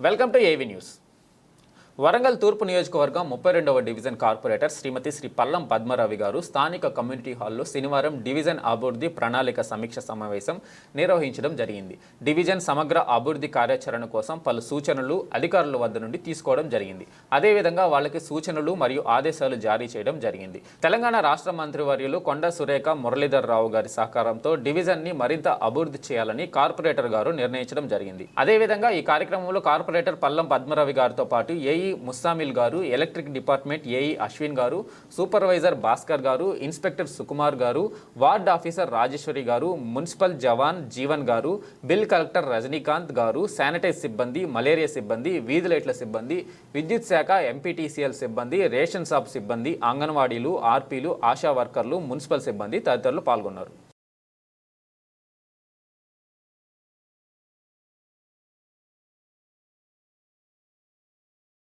Welcome to ఏవి news Warangal తూర్పు నియోజకవర్గం ముప్పై రెండవ డివిజన్ కార్పొరేటర్ శ్రీమతి శ్రీ పల్లం పద్మరావి గారు స్థానిక కమ్యూనిటీ హాల్లో శనివారం డివిజన్ అభివృద్ధి ప్రణాళిక సమీక్ష సమావేశం నిర్వహించడం జరిగింది. డివిజన్ సమగ్ర అభివృద్ధి కార్యాచరణ కోసం పలు సూచనలు అధికారుల వద్ద నుండి తీసుకోవడం జరిగింది. అదేవిధంగా వాళ్ళకి సూచనలు మరియు ఆదేశాలు జారీ చేయడం జరిగింది. తెలంగాణ రాష్ట్ర మంత్రివర్యులు కొండ సురేఖ మురళీధర్ రావు గారి సహకారంతో డివిజన్ని మరింత అభివృద్ధి చేయాలని కార్పొరేటర్ గారు నిర్ణయించడం జరిగింది. అదేవిధంగా ఈ కార్యక్రమంలో కార్పొరేటర్ పల్లం పద్మరావి గారితో పాటు ఏఈ ముస్తామిల్ గారు ఎలక్ట్రిక్ డిపార్ట్మెంట్ ఏఈ అశ్విన్ గారు సూపర్వైజర్ భాస్కర్ గారు ఇన్స్పెక్టర్ సుకుమార్ గారు వార్డ్ ఆఫీసర్ రాజేశ్వరి గారు మున్సిపల్ జవాన్ జీవన్ గారు బిల్ కలెక్టర్ రజనీకాంత్ గారు శానిటైజ్ సిబ్బంది మలేరియా సిబ్బంది వీధి లైట్ల సిబ్బంది విద్యుత్ శాఖ ఎంపీటీసీఎల్ సిబ్బంది రేషన్ షాప్ సిబ్బంది అంగన్వాడీలు ఆర్పీలు ఆశా వర్కర్లు మున్సిపల్ సిబ్బంది తదితరులు పాల్గొన్నారు.